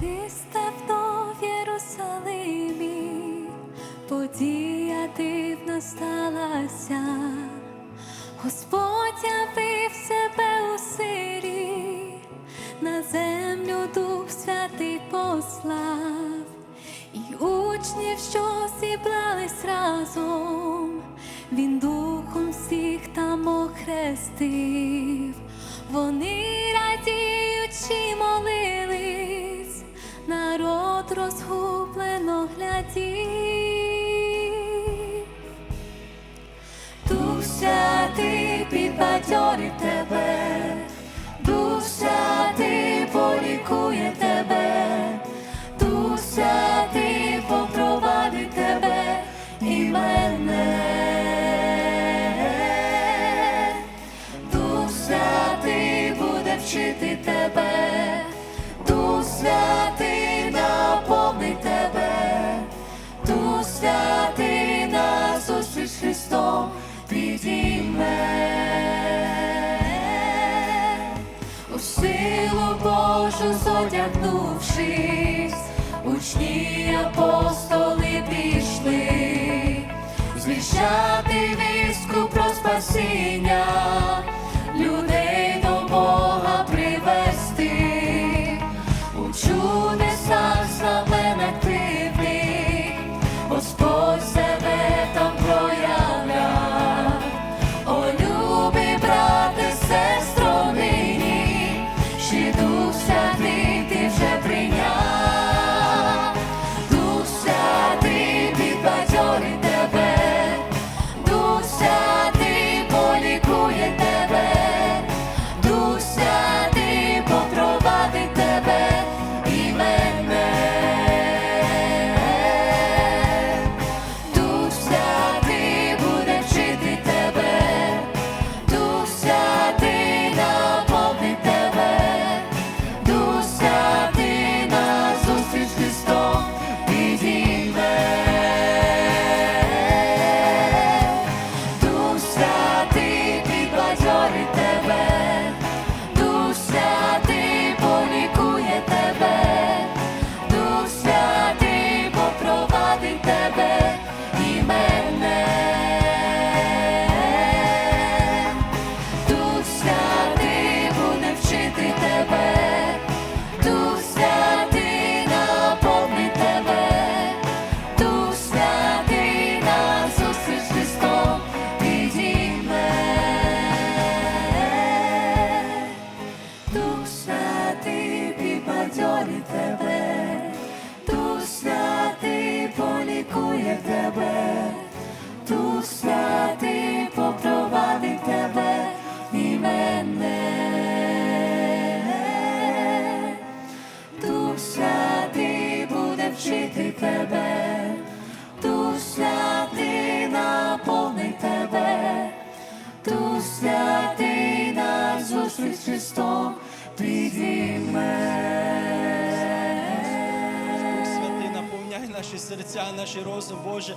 Ти став в Єрусалимі, подія дивна сталася, Господь явив себе у сирі, на землю Дух Святий послав, і учнів, що зібрались разом, він духом всіх там охрестив, вони радіючи народ розгублено глядів. Дух Святий підбадьорить тебе, Дух Святий полікує тебе, Дух Святий попровадить тебе і мене. Дух Святий буде вчити тебе, Дух Святий Божу зодягнувшись, учні апостоли полікує тебе, підбадьорить тебе, Дух Святий полікує тебе, Дух Святий попровадить тебе і мене. Дух Святий буде вчити тебе, Дух Святий наповнить тебе, Дух Святий наші серця, наші розум, Боже.